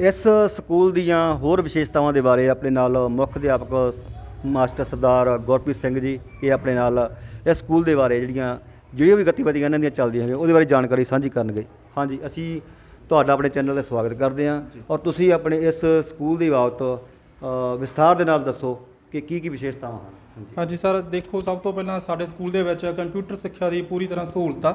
ਇਸ ਸਕੂਲ ਦੀਆਂ ਹੋਰ ਵਿਸ਼ੇਸ਼ਤਾਵਾਂ ਦੇ ਬਾਰੇ ਆਪਣੇ ਨਾਲ ਮੁੱਖ ਅਧਿਆਪਕ ਮਾਸਟਰ ਸਰਦਾਰ ਗੁਰਪ੍ਰੀਤ ਸਿੰਘ ਜੀ ਇਹ ਆਪਣੇ ਨਾਲ ਇਸ ਸਕੂਲ ਦੇ ਬਾਰੇ ਜਿਹੜੀਆਂ ਜਿਹੜੀਆਂ ਵੀ ਗਤੀਵਿਧੀਆਂ ਇਹਨਾਂ ਦੀਆਂ ਚੱਲਦੀਆਂ ਹੈਗੀਆਂ ਉਹਦੇ ਬਾਰੇ ਜਾਣਕਾਰੀ ਸਾਂਝੀ ਕਰਨਗੇ। ਹਾਂਜੀ ਅਸੀਂ ਤੁਹਾਡਾ ਆਪਣੇ ਚੈਨਲ ਤੇ ਸਵਾਗਤ ਕਰਦੇ ਹਾਂ ਔਰ ਤੁਸੀਂ ਆਪਣੇ ਇਸ ਸਕੂਲ ਦੀ ਬਾਬਤ ਵਿਸਥਾਰ ਦੇ ਨਾਲ ਦੱਸੋ ਕਿ ਕੀ ਕੀ ਵਿਸ਼ੇਸ਼ਤਾਵਾਂ ਹਨ। ਹਾਂਜੀ। ਸਰ ਦੇਖੋ ਸਭ ਤੋਂ ਪਹਿਲਾਂ ਸਾਡੇ ਸਕੂਲ ਦੇ ਵਿੱਚ ਕੰਪਿਊਟਰ ਸਿੱਖਿਆ ਦੀ ਪੂਰੀ ਤਰ੍ਹਾਂ ਸਹੂਲਤ ਆ।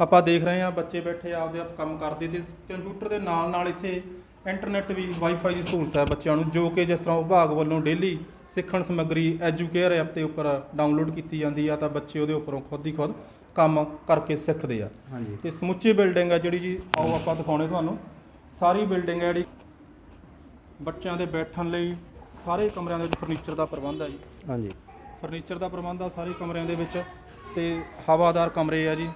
ਆਪਾਂ ਦੇਖ ਰਹੇ ਹਾਂ ਬੱਚੇ ਬੈਠੇ ਆਪਦੇ ਆਪ ਕੰਮ ਕਰਦੇ ਤੇ ਕੰਪਿਊਟਰ ਦੇ ਨਾਲ ਨਾਲ ਇੱਥੇ ਇੰਟਰਨੈਟ ਵੀ ਵਾਈਫਾਈ ਦੀ ਸਹੂਲਤ ਹੈ ਬੱਚਿਆਂ ਨੂੰ ਜੋ ਕਿ ਜਿਸ ਤਰ੍ਹਾਂ ਵਿਭਾਗ ਵੱਲੋਂ ਡੇਲੀ ਸਿੱਖਣ ਸਮੱਗਰੀ ਐਜੂਕੇਅਰ ਐਪ ਦੇ ਉੱਪਰ ਡਾਊਨਲੋਡ ਕੀਤੀ ਜਾਂਦੀ ਆ ਤਾਂ ਬੱਚੇ ਉਹਦੇ ਉੱਪਰੋਂ ਖੁਦ ਹੀ ਖੁਦ ਕੰਮ ਕਰਕੇ ਸਿੱਖਦੇ ਆ। ਹਾਂਜੀ। ਤੇ ਸਮੁੱਚੀ ਬਿਲਡਿੰਗ ਆ ਜਿਹੜੀ ਜੀ ਆਓ ਆਪਾਂ ਦਿਖਾਉਣੇ ਤੁਹਾਨੂੰ। ਸਾਰੀ ਬਿਲਡਿੰਗ ਹੈ ਜਿਹੜੀ ਬੱਚਿਆਂ ਦੇ ਬੈਠਣ ਲਈ ਸਾਰੇ ਕਮਰਿਆਂ ਦੇ ਵਿੱਚ ਫਰਨੀਚਰ ਦਾ ਪ੍ਰਬੰਧ ਹੈ ਜੀ। ਹਾਂਜੀ। ਫਰਨੀਚਰ ਦਾ ਪ੍ਰਬੰਧ ਆ ਸਾਰੇ ਕਮਰਿਆਂ ਦੇ ਵਿੱਚ ਤੇ ਹਵਾਦਾਰ ਕਮਰੇ ਆ ਜੀ।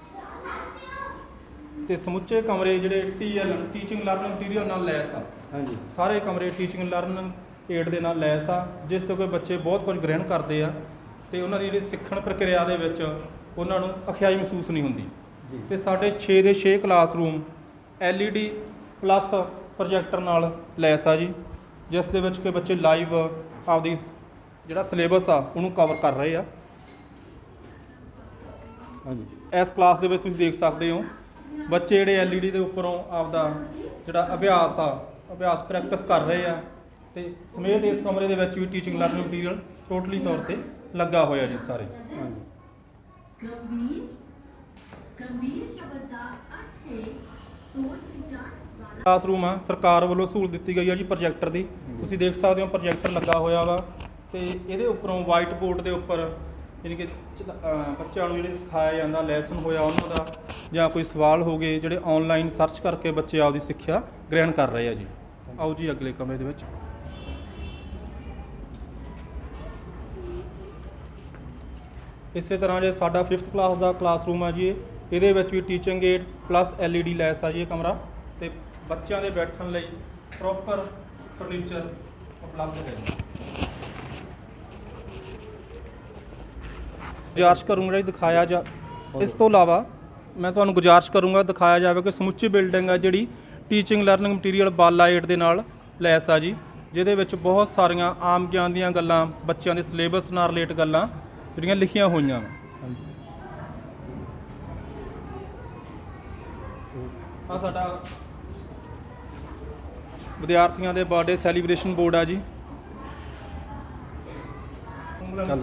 ਤੇ ਸਮੁੱਚੇ ਕਮਰੇ ਜਿਹੜੇ ਟੀਐਲ ਟੀਚਿੰਗ ਲਰਨਿੰਗ ਮਟੀਰੀਅਲ ਨਾਲ ਲੈਸ ਆ। ਹਾਂਜੀ। ਸਾਰੇ ਕਮਰੇ ਟੀਚਿੰਗ ਲਰਨਿੰਗ ਏਡ ਦੇ ਨਾਲ ਲੈਸ ਆ ਜਿਸ ਤੋਂ ਕਿ ਬੱਚੇ ਬਹੁਤ ਕੁਝ ਗ੍ਰਹਿਣ ਕਰਦੇ ਆ ਤੇ ਉਹਨਾਂ ਦੀ ਜਿਹੜੀ ਸਿੱਖਣ ਪ੍ਰਕਿਰਿਆ ਦੇ ਵਿੱਚ ਉਹਨਾਂ ਨੂੰ ਅਖਿਆਈ ਮਹਿਸੂਸ ਨਹੀਂ ਹੁੰਦੀ। ਤੇ ਸਾਡੇ 6 ਦੇ 6 ਕਲਾਸਰੂਮ LED ਪਲੱਸ ਪ੍ਰੋਜੈਕਟਰ ਨਾਲ ਲੈਸ ਆ ਜੀ ਜਿਸ ਦੇ ਵਿੱਚ ਕਿ ਬੱਚੇ ਲਾਈਵ ਆਪਦੀ ਜਿਹੜਾ ਸਿਲੇਬਸ ਆ ਉਹਨੂੰ ਕਵਰ ਕਰ ਰਹੇ ਆ। ਹਾਂਜੀ। ਇਸ ਕਲਾਸ ਦੇ ਵਿੱਚ ਤੁਸੀਂ ਦੇਖ ਸਕਦੇ ਹੋ ਬੱਚੇ ਜਿਹੜੇ LED ਦੇ ਉੱਪਰੋਂ ਆਪਦਾ ਜਿਹੜਾ ਅਭਿਆਸ ਆ ਅਭਿਆਸ ਪ੍ਰੈਕਟਿਸ ਕਰ ਰਹੇ ਆ ਤੇ ਸਮੇਤ ਇਸ ਕਮਰੇ ਦੇ ਵਿੱਚ ਵੀ ਟੀਚਿੰਗ ਲਰਨਿੰਗ ਮਟੀਰੀਅਲ ਟੋਟਲੀ ਤੌਰ ਤੇ ਲੱਗਾ ਹੋਇਆ ਜੀ ਸਾਰੇ। ਹਾਂਜੀ। ਗੰਭੀਰ ਗੰਭੀਰ ਸ਼ਬਦ ਦਾ ਅਰਥ ਹੈ ਸੋਚ ਵਿਚਾਰ ਵਾਲਾ। ਕਲਾਸਰੂਮ ਆ ਸਰਕਾਰ ਵੱਲੋਂ ਸਹੂਲਤ ਦਿੱਤੀ ਗਈ ਆ ਜੀ ਪ੍ਰੋਜੈਕਟਰ ਦੀ। ਤੁਸੀਂ ਦੇਖ ਸਕਦੇ ਹੋ ਪ੍ਰੋਜੈਕਟਰ ਲੱਗਾ ਹੋਇਆ ਵਾ ਤੇ ਇਹਦੇ ਉੱਪਰੋਂ ਵਾਈਟ ਬੋਰਡ ਦੇ ਉੱਪਰ ਯਾਨੀ ਕਿ ਚਲਾ- ਅਹ ਬੱਚਿਆਂ ਨੂੰ ਜਿਹੜੇ ਸਿਖਾਇਆ ਜਾਂਦਾ ਲੈਸਨ ਹੋਇਆ ਉਹਨਾਂ ਦਾ ਜਾਂ ਕੋਈ ਸਵਾਲ ਹੋ ਗਏ, ਜਿਹੜੇ ਆਨਲਾਈਨ ਸਰਚ ਕਰਕੇ ਬੱਚੇ ਆਪਦੀ ਸਿੱਖਿਆ ਗ੍ਰਹਿਣ ਕਰ ਰਹੇ ਆ ਜੀ। ਆਓ ਜੀ ਅਗਲੇ ਕਮਰੇ ਦੇ ਵਿੱਚ। ਇਸੇ ਤਰ੍ਹਾਂ ਜੇ ਸਾਡਾ 5th ਕਲਾਸ ਦਾ ਕਲਾਸਰੂਮ ਆ ਜੀ ਇਹ। ਇਹਦੇ ਵਿੱਚ ਵੀ ਟੀਚਿੰਗ ਏਡ ਪਲੱਸ LED ਲੈਸ ਆ ਜੀ ਇਹ ਕਮਰਾ। ਤੇ ਬੱਚਿਆਂ ਦੇ ਬੈਠਣ ਲਈ ਪ੍ਰੋਪਰ ਫਰਨੀਚਰ ਉਪਲਬਧ ਹੈ ਗੁਜ਼ਾਰਿਸ਼ ਕਰੂੰਗਾ ਜੀ ਦਿਖਾਇਆ ਜਾ ਇਸ ਤੋਂ ਇਲਾਵਾ ਮੈਂ ਤੁਹਾਨੂੰ ਗੁਜ਼ਾਰਿਸ਼ ਕਰੂੰਗਾ ਦਿਖਾਇਆ ਜਾਵੇ ਕਿ ਸਮੁੱਚੀ ਬਿਲਡਿੰਗ ਆ ਜਿਹੜੀ teaching learning material BaLA aid ਦੇ ਨਾਲ ਲੈਸ ਆ ਜੀ, ਜਿਹਦੇ ਵਿੱਚ ਬਹੁਤ ਸਾਰੀਆਂ ਆਮ ਗਿਆਨ ਦੀਆਂ ਗੱਲਾਂ, ਬੱਚਿਆਂ ਦੇ ਸਿਲੇਬਸ ਨਾਲ ਰਿਲੇਟ ਗੱਲਾਂ ਜਿਹੜੀਆਂ ਲਿਖੀਆਂ ਹੋਈਆਂ ਵਾ। ਆ ਸਾਡਾ ਵਿਦਿਆਰਥੀਆਂ ਦੇ ਬਰਥਡੇ ਸੈਲੀਬ੍ਰੇਸ਼ਨ ਬੋਰਡ ਆ ਜੀ। ਉਂਗਲਾਂ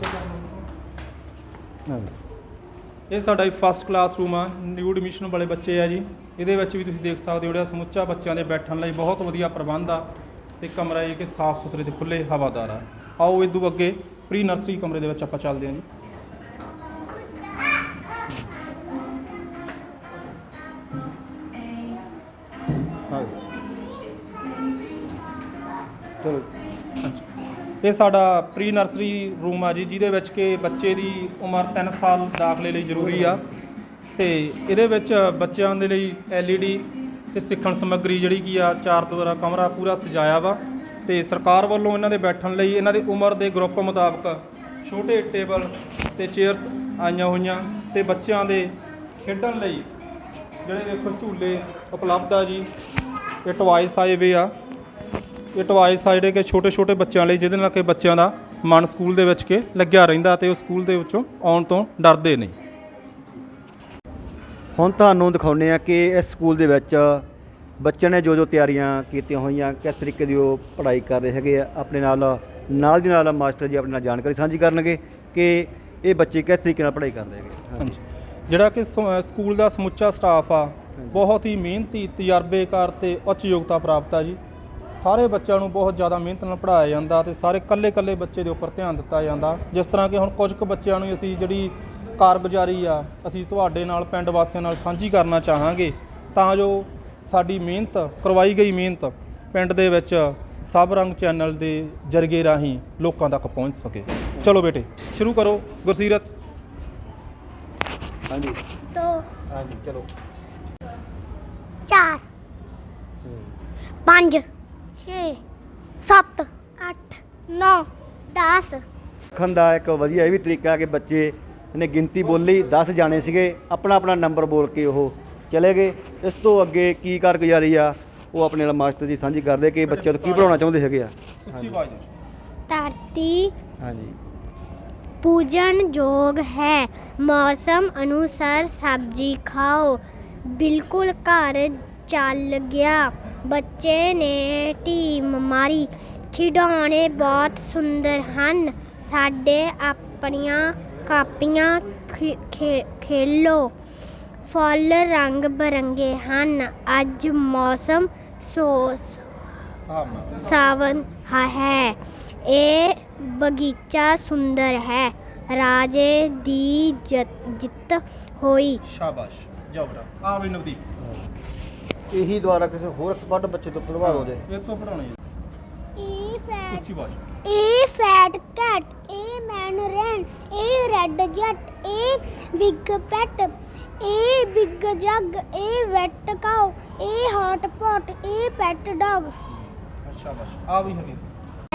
ਇਹ ਸਾਡਾ ਫਸਟ ਕਲਾਸ ਰੂਮ ਆ ਨਿਊ ਐਡਮਿਸ਼ਨ ਵਾਲੇ ਬੱਚੇ ਆ ਜੀ। ਇਹਦੇ ਵਿੱਚ ਵੀ ਤੁਸੀਂ ਦੇਖ ਸਕਦੇ ਹੋ ਜਿਹੜਾ ਸਮੁੱਚਾ ਬੱਚਿਆਂ ਦੇ ਬੈਠਣ ਲਈ ਬਹੁਤ ਵਧੀਆ ਪ੍ਰਬੰਧ ਆ ਤੇ ਕਮਰਾ ਇਹ ਕਿ ਸਾਫ਼ ਸੁਥਰੇ ਤੇ ਖੁੱਲੇ ਹਵਾਦਾਰ ਆ। ਆਓ ਇਦੋਂ ਅੱਗੇ ਪ੍ਰੀ ਨਰਸਰੀ ਕਮਰੇ ਦੇ ਵਿੱਚ ਆਪਾਂ ਚੱਲਦੇ ਹਾਂ ਜੀ। ਇਹ ਸਾਡਾ ਪ੍ਰੀ ਨਰਸਰੀ ਰੂਮ ਆ ਜੀ, ਜਿਹਦੇ ਵਿੱਚ ਕਿ ਬੱਚੇ ਦੀ ਉਮਰ 3 ਸਾਲ ਦਾਖਲੇ ਲਈ ਜ਼ਰੂਰੀ ਆ। ਤੇ ਇਹਦੇ ਵਿੱਚ ਬੱਚਿਆਂ ਦੇ ਲਈ LED ਤੇ ਸਿੱਖਣ ਸਮੱਗਰੀ ਜਿਹੜੀ ਕੀ ਆ, ਚਾਰ ਦੁਆਰਾ ਕਮਰਾ ਪੂਰਾ ਸਜਾਇਆ ਵਾ। ਤੇ ਸਰਕਾਰ ਵੱਲੋਂ ਇਹਨਾਂ ਦੇ ਬੈਠਣ ਲਈ ਇਹਨਾਂ ਦੀ ਉਮਰ ਦੇ ਗਰੁੱਪ ਮੁਤਾਬਕ ਛੋਟੇ ਟੇਬਲ ਤੇ ਚੇਅਰਸ ਆਈਆਂ ਹੋਈਆਂ ਤੇ ਬੱਚਿਆਂ ਦੇ ਖੇਡਣ ਲਈ ਜਿਹੜੇ ਵੇਖੋ ਝੂਲੇ ਉਪਲਬਧ ਆ ਜੀ। ਇਹ ਟਵਾਈਸ ਆਏ ਵੇ ਆ। ਇਹ ਟਵਾਈਸ ਆ ਜਿਹੜੇ ਕਿ ਛੋਟੇ ਛੋਟੇ ਬੱਚਿਆਂ ਲਈ ਜਿਹਦੇ ਨਾਲ ਕਿ ਬੱਚਿਆਂ ਦਾ ਮਨ ਸਕੂਲ ਦੇ ਵਿੱਚ ਕੇ ਲੱਗਿਆ ਰਹਿੰਦਾ ਤੇ ਉਹ ਸਕੂਲ ਦੇ ਵਿੱਚੋਂ ਆਉਣ ਤੋਂ ਡਰਦੇ ਨਹੀਂ। ਹੁਣ ਤੁਹਾਨੂੰ ਦਿਖਾਉਂਦੇ ਆ ਕਿ ਇਸ ਸਕੂਲ ਦੇ ਵਿੱਚ ਬੱਚਿਆਂ ਨੇ ਜੋ ਜੋ ਤਿਆਰੀਆਂ ਕੀਤੀਆਂ ਹੋਈਆਂ ਕਿਸ ਤਰੀਕੇ ਦੀ ਉਹ ਪੜ੍ਹਾਈ ਕਰ ਰਹੇ ਹੈਗੇ ਆ ਆਪਣੇ ਨਾਲ ਨਾਲ ਦੀ ਨਾਲ ਮਾਸਟਰ ਜੀ ਆਪਣੇ ਨਾਲ ਜਾਣਕਾਰੀ ਸਾਂਝੀ ਕਰਨਗੇ ਕਿ ਇਹ ਬੱਚੇ ਕਿਸ ਤਰੀਕੇ ਨਾਲ ਪੜ੍ਹਾਈ ਕਰ ਰਹੇ ਹੈਗੇ। ਹਾਂਜੀ। ਜਿਹੜਾ ਕਿ ਸਕੂਲ ਦਾ ਸਮੁੱਚਾ ਸਟਾਫ ਆ ਬਹੁਤ ਹੀ ਮਿਹਨਤੀ ਤਜਰਬੇਕਾਰ ਤੇ ਉੱਚ ਯੋਗਤਾ ਪ੍ਰਾਪਤ ਆ ਜੀ। ਸਾਰੇ ਬੱਚਿਆਂ ਨੂੰ ਬਹੁਤ ਜ਼ਿਆਦਾ ਮਿਹਨਤ ਨਾਲ ਪੜ੍ਹਾਇਆ ਜਾਂਦਾ ਤੇ ਸਾਰੇ ਕੱਲੇ-ਕੱਲੇ ਬੱਚੇ ਦੇ ਉੱਪਰ ਧਿਆਨ ਦਿੱਤਾ ਜਾਂਦਾ। ਜਿਸ ਤਰ੍ਹਾਂ ਕਿ ਹੁਣ ਕੁਝ ਕੁ ਬੱਚਿਆਂ ਨੂੰ ਅਸੀਂ ਜਿਹੜੀ ਕਾਰਗੁਜ਼ਾਰੀ ਆ ਅਸੀਂ ਤੁਹਾਡੇ ਨਾਲ ਪਿੰਡ ਵਾਸੀਆਂ ਨਾਲ ਸਾਂਝੀ ਕਰਨਾ ਚਾਹਾਂਗੇ। ਤਾਂ ਜੋ ਸਾਡੀ ਮਿਹਨਤ ਕਰਵਾਈ ਗਈ ਮਿਹਨਤ ਪਿੰਡ ਦੇ ਵਿੱਚ ਸਭ ਰੰਗ ਚੈਨਲ ਦੇ ਜਰਗੇ ਰਾਹੀਂ ਲੋਕਾਂ ਤੱਕ ਪਹੁੰਚ ਸਕੇ। ਚਲੋ ਬੇਟੇ ਸ਼ੁਰੂ ਕਰੋ। ਗੁਰਸੀਰਤ। ਹਾਂਜੀ। ਦੋ। ਹਾਂਜੀ ਚਲੋ। ਚਾਰ। ਪੰਜ। ਛੇ ਸੱਤ ਅੱਠ ਨੌ 10 ਸਿੱਖਣ ਦਾ ਇੱਕ ਵਧੀਆ ਇਹ ਵੀ ਤਰੀਕਾ ਕਿ ਬੱਚੇ ਨੇ ਗਿਣਤੀ ਬੋਲੀ 10 ਜਾਣੇ ਸੀਗੇ ਆਪਣਾ ਆਪਣਾ ਨੰਬਰ ਬੋਲ ਕੇ ਉਹ ਚਲੇ ਗਏ। ਇਸ ਤੋਂ ਅੱਗੇ ਕੀ ਕਾਰਗੁਜ਼ਾਰੀ ਆ ਉਹ ਆਪਣੇ ਨਾਲ ਮਾਸਟਰ ਜੀ ਸਾਂਝੀ ਕਰਦੇ ਕਿ ਬੱਚਿਆਂ ਤੋਂ ਕੀ ਪੜਾਉਣਾ ਚਾਹੁੰਦੇ ਹੈਗੇ ਆ। ਉੱਚੀ ਆਵਾਜ਼ ਦੇ ਧਰਤੀ ਹਾਂਜੀ। ਪੂਜਨ ਯੋਗ ਹੈ। ਮੌਸਮ ਅਨੁਸਾਰ ਸਬਜ਼ੀ ਖਾਓ। ਬਿਲਕੁਲ ਘਰ ਚੱਲ ਗਿਆ। ਬੱਚੇ ਨੇ ਢੀਮ ਮਾਰੀ। ਖਿਡੌਣੇ ਬਹੁਤ ਸੁੰਦਰ ਹਨ। ਸਾਡੇ ਆਪਣੀਆਂ ਕਾਪੀਆਂ ਖੇਲੋ। ਫੁੱਲ ਰੰਗ ਬਰੰਗੇ ਹਨ। ਅੱਜ ਮੌਸਮ ਸੋਸ ਸਾਹਬ ਸਾਵਨ ਹੈ ਇਹ ਬਗੀਚਾ ਸੁੰਦਰ ਹੈ। ਰਾਜੇ ਦੀ ਜਿੱਤ ਜਿੱਤ ਹੋਈ। ਸ਼ਾਬਾਸ਼। ਜਾਓ ਬਰਾ ਆ ਵੀ ਨਵਦੀਪ। ਇਹੀ ਦੁਆਰਾ ਕਿਸੇ ਹੋਰ ਐਕਸਪਰਟ ਬੱਚੇ ਤੋਂ ਹੋ ਜਾਏ ਇਹ ਤੋਂ ਪੜਾਉਣੀ ਏ ਫੈਟ ਉੱਚੀ a fat cat a man ran a red jet a big pet a big jug a wet cow a hot pot a pet dog. ਸ਼ਾਬਾਸ਼ ਆ ਵੀ ਹਰੀ।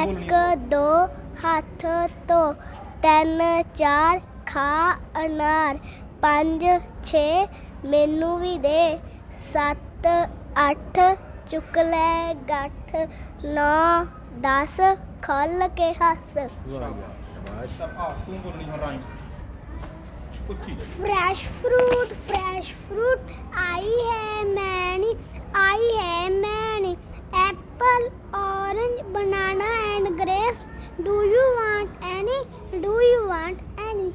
ਇੱਕ ਦੋ ਹੱਥ ਧੋ ਤਿੰਨ ਚਾਰ ਖਾ ਅਨਾਰ ਪੰਜ ਛੇ ਮੈਨੂੰ ਵੀ ਦੇ ਸੱਤ ਅੱਠ ਚੁੱਕ ਲੈ ਗੱਠ ਨੌ ਦਸ ਖੋਲ ਕੇ ਹੱਸ ਆ ਤੂੰ ਬੋਲਣੀ ਹੁਣ ਰਾਈਮ ਉੱਚੀ fresh fruit fresh fruit i have many i have many apple orange banana and grapes do you want any do you want any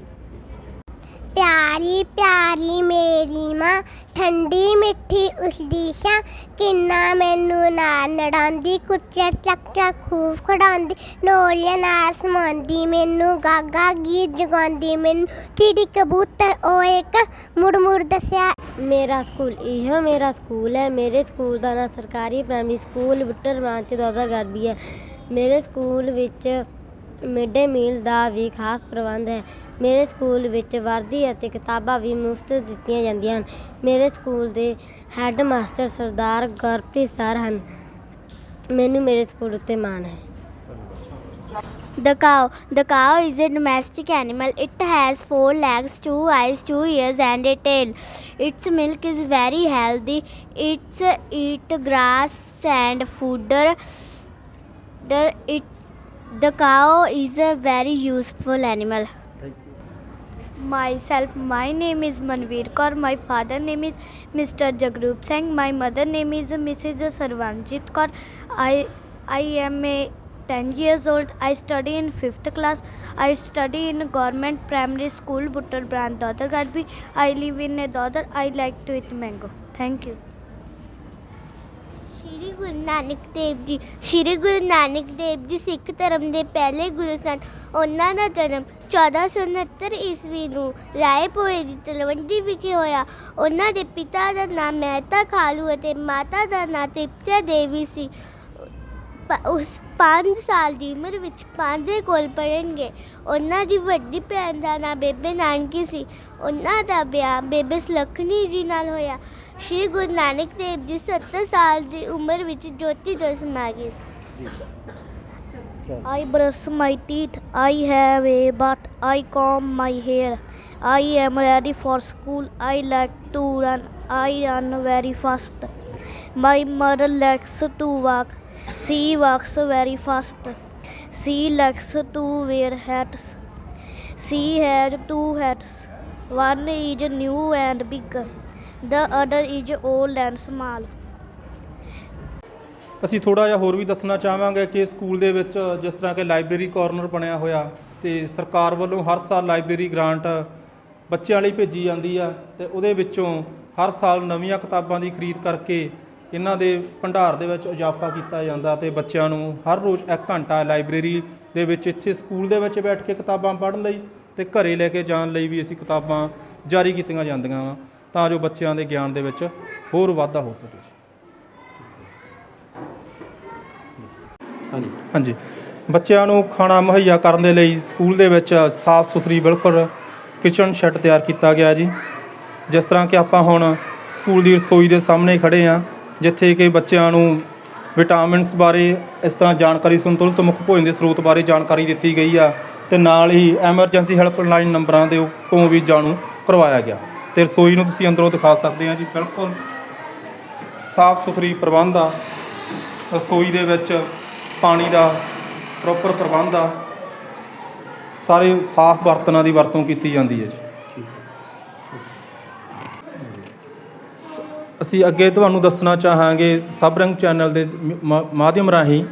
ਪਿਆਰੀ ਪਿਆਰੀ ਮੇਰੀ ਮਾਂ ਠੰਡੀ ਮਿੱਠੀ ਉਸਦੀ ਸ਼ਾਂ ਕਿੰਨਾ ਮੈਨੂੰ ਨਾਲ ਨੜਾਉਂਦੀ ਕੁੱਚਰ ਚੱਕਾ ਖੂਬ ਖੜਾਉਂਦੀ, ਨੋਲੀਆਂ ਨਾਲ ਸਮਾਉਂਦੀ, ਮੈਨੂੰ ਗਾਗਾ ਗੀਤ ਜਗਾਉਂਦੀ, ਮੈਨੂੰ ਚਿੜੀ ਕਬੂਤਰ ਉਹ ਇੱਕ ਮੁੜ ਮੁੜ ਦੱਸਿਆ। ਮੇਰਾ ਸਕੂਲ ਇਹ ਮੇਰਾ ਸਕੂਲ ਹੈ, ਮੇਰੇ ਸਕੂਲ ਦਾ ਨਾਂ ਸਰਕਾਰੀ primary school Buttar branch Dodar Garbi ਹੈ। ਮੇਰੇ ਸਕੂਲ ਵਿੱਚ ਮਿਡ ਡੇ ਮੀਲ ਦਾ ਵੀ ਖਾਸ ਪ੍ਰਬੰਧ ਹੈ। ਮੇਰੇ ਸਕੂਲ ਵਿੱਚ ਵਰਦੀ ਅਤੇ ਕਿਤਾਬਾਂ ਵੀ ਮੁਫਤ ਦਿੱਤੀਆਂ ਜਾਂਦੀਆਂ ਹਨ ਮੇਰੇ ਸਕੂਲ ਦੇ head master Sardar Gurpreet sir ਹਨ ਮੈਨੂੰ ਮੇਰੇ ਸਕੂਲ ਉੱਤੇ ਮਾਣ ਹੈ The cow. The cow is a domestic animal. It has four legs, two eyes, two ears, and a tail. Its milk is very healthy. It's eat grass and fodder. The, it, the cow is a very useful animal. Myself, my name is Manveer Kaur. My father name is Mr. Jagrup Singh. My mother name is Mrs. Sarvanjit Kaur. I I am a 10 years old. I study in 5th class. I study in government primary school, Buttar Brand, Dadar Gadbi. I live in a Dadar. I like to eat mango. Thank you. Shri Guru Nanak Dev ji, Shri Guru Nanak Dev ji ਸਿੱਖ ਧਰਮ ਦੇ ਪਹਿਲੇ ਗੁਰੂ ਸਨ। ਉਹਨਾਂ ਦਾ ਜਨਮ 1469 ਈਸਵੀ ਨੂੰ ਰਾਏਪੁਰੇ ਦੀ ਤਲਵੰਡੀ ਵਿਖੇ ਹੋਇਆ। ਉਹਨਾਂ ਦੇ ਪਿਤਾ ਦਾ ਨਾਮ ਮਹਿਤਾ ਖਾਲੂ ਅਤੇ ਮਾਤਾ ਦਾ ਨਾਮ ਤ੍ਰਿਪਤਾ ਦੇਵੀ ਸੀ। ਉਸ 5 ਸਾਲ ਦੀ ਉਮਰ ਵਿੱਚ ਪਾਂਦੇ ਕੋਲ ਪੜ੍ਹਨਗੇ ਉਹਨਾਂ ਦੀ ਵੱਡੀ ਭੈਣ ਦਾ ਨਾਮ ਬੇਬੇ ਨਾਨਕੀ ਸੀ ਉਹਨਾਂ ਦਾ ਵਿਆਹ ਬੇਬੇ ਸੁਲੱਖਣੀ ਜੀ ਨਾਲ ਹੋਇਆ ਸ਼੍ਰੀ ਗੁਰੂ ਨਾਨਕ ਦੇਵ ਜੀ 70 ਸਾਲ ਦੀ ਉਮਰ ਵਿੱਚ ਜੋਤੀ ਜੋਤ ਸਮਾ ਗਏ ਸੀ I brush my teeth. I have a bath. I comb my hair. I am ready for school. I like to run. I run very fast. My mother likes to walk. She walks very fast. She likes to wear hats. She had two hats. One is new and big. The other is old and small. ਅਸੀਂ ਥੋੜਾ ਜਿਹਾ ਹੋਰ ਵੀ ਦੱਸਣਾ ਚਾਹਾਂਗੇ ਕਿ school ਦੇ ਵਿੱਚ ਜਿਸ ਤਰ੍ਹਾਂ ਕਿ ਲਾਇਬ੍ਰੇਰੀ ਕਾਰਨਰ ਬਣਿਆ ਹੋਇਆ ਤੇ ਸਰਕਾਰ ਵੱਲੋਂ ਹਰ ਸਾਲ ਲਾਇਬ੍ਰੇਰੀ ਗ੍ਰਾਂਟ ਬੱਚਿਆਂ ਲਈ ਭੇਜੀ ਜਾਂਦੀ ਆ ਤੇ ਉਹਦੇ ਵਿੱਚੋਂ ਹਰ ਸਾਲ ਨਵੀਆਂ ਕਿਤਾਬਾਂ ਦੀ ਖਰੀਦ ਕਰਕੇ ਇਹਨਾਂ ਦੇ ਭੰਡਾਰ ਦੇ ਵਿੱਚ ਇਜ਼ਾਫਾ ਕੀਤਾ ਜਾਂਦਾ ਤੇ ਬੱਚਿਆਂ ਨੂੰ ਹਰ ਰੋਜ਼ 1 ਘੰਟਾ ਲਾਇਬ੍ਰੇਰੀ ਦੇ ਵਿੱਚ ਇੱਥੇ ਸਕੂਲ ਦੇ ਵਿੱਚ ਬੈਠ ਕੇ ਕਿਤਾਬਾਂ ਪੜ੍ਹਨ ਲਈ ਤੇ ਘਰੇ ਲੈ ਕੇ ਜਾਣ ਲਈ ਵੀ ਅਸੀਂ ਕਿਤਾਬਾਂ ਜਾਰੀ ਕੀਤੀਆਂ ਜਾਂਦੀਆਂ ਵਾ ਤਾਂ ਜੋ ਬੱਚਿਆਂ ਦੇ ਗਿਆਨ ਦੇ ਵਿੱਚ ਹੋਰ ਵਾਧਾ ਹੋ ਸਕੇ। ਹਾਂਜੀ। ਹਾਂਜੀ। ਬੱਚਿਆਂ ਨੂੰ ਖਾਣਾ ਮੁਹੱਈਆ ਕਰਨ ਦੇ ਲਈ ਸਕੂਲ ਦੇ ਵਿੱਚ ਸਾਫ਼ ਸੁਥਰੀ ਬਿਲਕੁਲ ਕਿਚਨ ਸ਼ੈੱਡ ਤਿਆਰ ਕੀਤਾ ਗਿਆ ਜੀ। ਜਿਸ ਤਰ੍ਹਾਂ ਕਿ ਆਪਾਂ ਹੁਣ ਸਕੂਲ ਦੀ ਰਸੋਈ ਦੇ ਸਾਹਮਣੇ ਖੜੇ ਆ ਜਿੱਥੇ ਕਿ ਬੱਚਿਆਂ ਨੂੰ ਵਿਟਾਮਿਨਸ ਬਾਰੇ ਇਸ ਤਰ੍ਹਾਂ ਜਾਣਕਾਰੀ, ਸੰਤੁਲਿਤ ਮੁੱਖ ਭੋਜਨ ਦੇ ਸਰੋਤ ਬਾਰੇ ਜਾਣਕਾਰੀ ਦਿੱਤੀ ਗਈ ਆ ਤੇ ਨਾਲ ਹੀ ਐਮਰਜੈਂਸੀ ਹੈਲਪਲਾਈਨ ਨੰਬਰਾਂ ਦੇ ਤੋਂ ਵੀ ਜਾਣੂ ਕਰਵਾਇਆ ਗਿਆ। ਤੇ ਰਸੋਈ ਨੂੰ ਤੁਸੀਂ ਅੰਦਰੋਂ ਦਿਖਾ ਸਕਦੇ ਆ ਜੀ, ਬਿਲਕੁਲ ਸਾਫ਼ ਸੁਥਰੀ ਪ੍ਰਬੰਧ ਆ। ਰਸੋਈ ਦੇ ਵਿੱਚ ਪਾਣੀ ਦਾ ਪ੍ਰੋਪਰ ਪ੍ਰਬੰਧ ਆ। ਸਾਰੇ ਸਾਫ਼ ਬਰਤਨਾਂ ਦੀ ਵਰਤੋਂ ਕੀਤੀ ਜਾਂਦੀ ਹੈ ਜੀ। ਅਸੀਂ ਅੱਗੇ ਤੁਹਾਨੂੰ ਦੱਸਣਾ ਚਾਹਾਂਗੇ ਸਭ ਰੰਗ ਚੈਨਲ ਦੇ ਮ- ਮਾਧਿਅਮ ਰਾਹੀਂ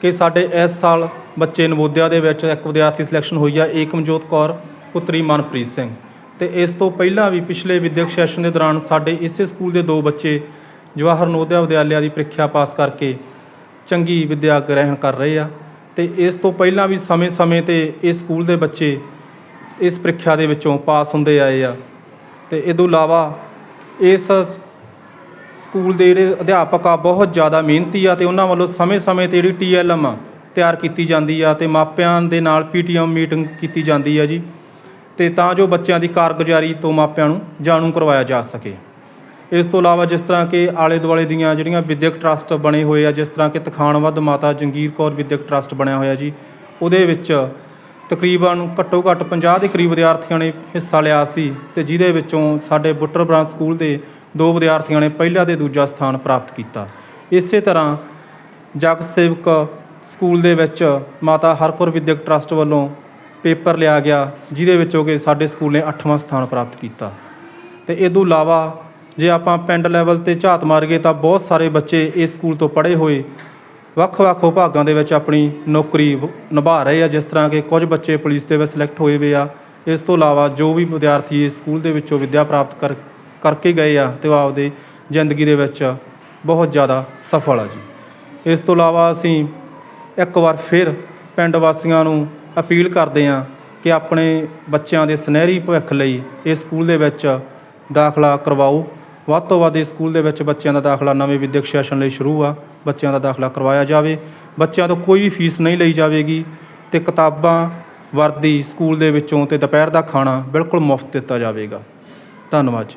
ਕਿ ਸਾਡੇ ਇਸ ਸਾਲ ਬੱਚੇ ਨਵੋਦਿਆ ਦੇ ਵਿੱਚ ਇੱਕ ਵਿਦਿਆਰਥੀ ਸਿਲੈਕਸ਼ਨ ਹੋਈ ਆ ਏਕਮਜੋਤ ਕੌਰ, ਪੁੱਤਰੀ ਮਨਪ੍ਰੀਤ ਸਿੰਘ। ਤੇ ਇਸ ਤੋਂ ਪਹਿਲਾਂ ਵੀ ਪਿਛਲੇ ਵਿਦਿਅਕ ਸੈਸ਼ਨ ਦੇ ਦੌਰਾਨ ਸਾਡੇ ਇਸੇ ਸਕੂਲ ਦੇ ਦੋ ਬੱਚੇ ਜਵਾਹਰ ਨਵੋਦਿਆ ਵਿਦਿਆਲਿਆ ਦੀ ਪ੍ਰੀਖਿਆ ਪਾਸ ਕਰਕੇ ਚੰਗੀ ਵਿੱਦਿਆ ਗ੍ਰਹਿਣ ਕਰ ਰਹੇ ਆ। ਤੇ ਇਸ ਤੋਂ ਪਹਿਲਾਂ ਵੀ ਸਮੇਂ-ਸਮੇਂ ਤੇ ਇਸ ਸਕੂਲ ਦੇ ਬੱਚੇ ਇਸ ਪ੍ਰੀਖਿਆ ਦੇ ਵਿੱਚੋਂ ਪਾਸ ਹੁੰਦੇ ਆਏ ਆ। ਤੇ ਇਹ ਤੋਂ ਇਲਾਵਾ ਇਸ ਸਕੂਲ ਦੇ ਜਿਹੜੇ ਅਧਿਆਪਕ ਆ, ਬਹੁਤ ਜ਼ਿਆਦਾ ਮਿਹਨਤੀ ਆ ਤੇ ਉਹਨਾਂ ਵੱਲੋਂ ਸਮੇਂ-ਸਮੇਂ ਤੇ ਜਿਹੜੀ ਟੀਐਲਐਮ ਆ ਤਿਆਰ ਕੀਤੀ ਜਾਂਦੀ ਆ ਤੇ ਮਾਪਿਆਂ ਦੇ ਨਾਲ ਪੀਟੀਐਮ ਮੀਟਿੰਗ ਕੀਤੀ ਜਾਂਦੀ ਆ ਜੀ ਤੇ ਤਾਂ ਜੋ ਬੱਚਿਆਂ ਦੀ ਕਾਰਗੁਜ਼ਾਰੀ ਤੋਂ ਮਾਪਿਆਂ ਨੂੰ ਜਾਣੂ ਕਰਵਾਇਆ ਜਾ ਸਕੇ। ਇਸ ਤੋਂ ਇਲਾਵਾ ਜਿਸ ਤਰ੍ਹਾਂ ਕਿ ਆਲੇ ਦੁਆਲੇ ਦੀਆਂ ਜਿਹੜੀਆਂ ਵਿਦਿਅਕ ਟਰਸਟ ਬਣੇ ਹੋਏ ਆ, ਜਿਸ ਤਰ੍ਹਾਂ ਕਿ ਤਖਾਣਵੱਧ ਮਾਤਾ ਜੰਗੀਰ ਕੌਰ ਵਿਦਿਅਕ ਟਰਸਟ ਬਣਿਆ ਹੋਇਆ ਜੀ, ਉਹਦੇ ਵਿੱਚ ਤਕਰੀਬਨ ਘੱਟੋ ਘੱਟ 50 ਦੇ ਕਰੀਬ ਵਿਦਿਆਰਥੀਆਂ ਨੇ ਹਿੱਸਾ ਲਿਆ ਸੀ ਤੇ ਜਿਹਦੇ ਵਿੱਚੋਂ ਸਾਡੇ ਬੁੱਟਰ ਬ੍ਰਾਂਚ ਸਕੂਲ ਦੇ ਦੋ ਵਿਦਿਆਰਥੀਆਂ ਨੇ ਪਹਿਲਾ ਤੇ ਦੂਜਾ ਸਥਾਨ ਪ੍ਰਾਪਤ ਕੀਤਾ। ਇਸੇ ਤਰ੍ਹਾਂ ਜਗ ਸੇਵਕ ਸਕੂਲ ਦੇ ਵਿੱਚ ਮਾਤਾ ਹਰਕੌਰ ਵਿਦਿਅਕ ਟਰਸਟ ਵੱਲੋਂ ਪੇਪਰ ਲਿਆ ਗਿਆ, ਜਿਹਦੇ ਵਿੱਚੋਂ ਕਿ ਸਾਡੇ ਸਕੂਲ ਨੇ 8ਵਾਂ ਸਥਾਨ ਪ੍ਰਾਪਤ ਕੀਤਾ। ਤੇ ਇਹ ਤੋਂ ਇਲਾਵਾ ਜੇ ਆਪਾਂ ਪਿੰਡ ਲੈਵਲ ਤੇ ਝਾਤ ਮਾਰੀਏ ਤਾਂ ਬਹੁਤ ਸਾਰੇ ਬੱਚੇ ਇਸ ਸਕੂਲ ਤੋਂ ਪੜ੍ਹੇ ਹੋਏ ਵੱਖ-ਵੱਖ ਵਿਭਾਗਾਂ ਦੇ ਵਿੱਚ ਆਪਣੀ ਨੌਕਰੀ ਵ- ਨਿਭਾ ਰਹੇ ਆ, ਜਿਸ ਤਰ੍ਹਾਂ ਕਿ ਕੁਝ ਬੱਚੇ ਪੁਲਿਸ ਦੇ ਵਿੱਚ ਸਿਲੈਕਟ ਹੋਏ ਵੇ ਆ। ਇਸ ਤੋਂ ਇਲਾਵਾ ਜੋ ਵੀ ਵਿਦਿਆਰਥੀ ਇਸ ਸਕੂਲ ਦੇ ਵਿੱਚੋਂ ਵਿੱਦਿਆ ਪ੍ਰਾਪਤ ਕਰ ਕਰਕੇ ਗਏ ਆ ਤੇ ਉਹ ਆਪਦੇ ਜ਼ਿੰਦਗੀ ਦੇ ਵਿੱਚ ਬਹੁਤ ਜ਼ਿਆਦਾ ਸਫਲ ਆ ਜੀ। ਇਸ ਤੋਂ ਇਲਾਵਾ ਅਸੀਂ ਇੱਕ ਵਾਰ ਫਿਰ ਪਿੰਡ ਵਾਸੀਆਂ ਨੂੰ ਅਪੀਲ ਕਰਦੇ ਹਾਂ ਕਿ ਆਪਣੇ ਬੱਚਿਆਂ ਦੇ ਸੁਨਹਿਰੀ ਭਵਿੱਖ ਲਈ ਇਸ ਸਕੂਲ ਦੇ ਵਿੱਚ ਦਾਖਲਾ ਕਰਵਾਓ। ਵੱਧ ਤੋਂ ਵੱਧ ਇਸ ਸਕੂਲ ਦੇ ਵਿੱਚ ਬੱਚਿਆਂ ਦਾ ਦਾਖਲਾ ਨਵੇਂ ਵਿਦਿਅਕ ਸੈਸ਼ਨ ਲਈ ਸ਼ੁਰੂ ਆ, ਬੱਚਿਆਂ ਦਾ ਦਾਖਲਾ ਕਰਵਾਇਆ ਜਾਵੇ। ਬੱਚਿਆਂ ਤੋਂ ਕੋਈ ਵੀ ਫੀਸ ਨਹੀਂ ਲਈ ਜਾਵੇਗੀ ਤੇ ਕਿਤਾਬਾਂ ਵਰਦੀ ਸਕੂਲ ਦੇ ਵਿੱਚੋਂ ਤੇ ਦੁਪਹਿਰ ਦਾ ਖਾਣਾ ਬਿਲਕੁਲ ਮੁਫਤ ਦਿੱਤਾ ਜਾਵੇਗਾ। ਧੰਨਵਾਦ ਜੀ।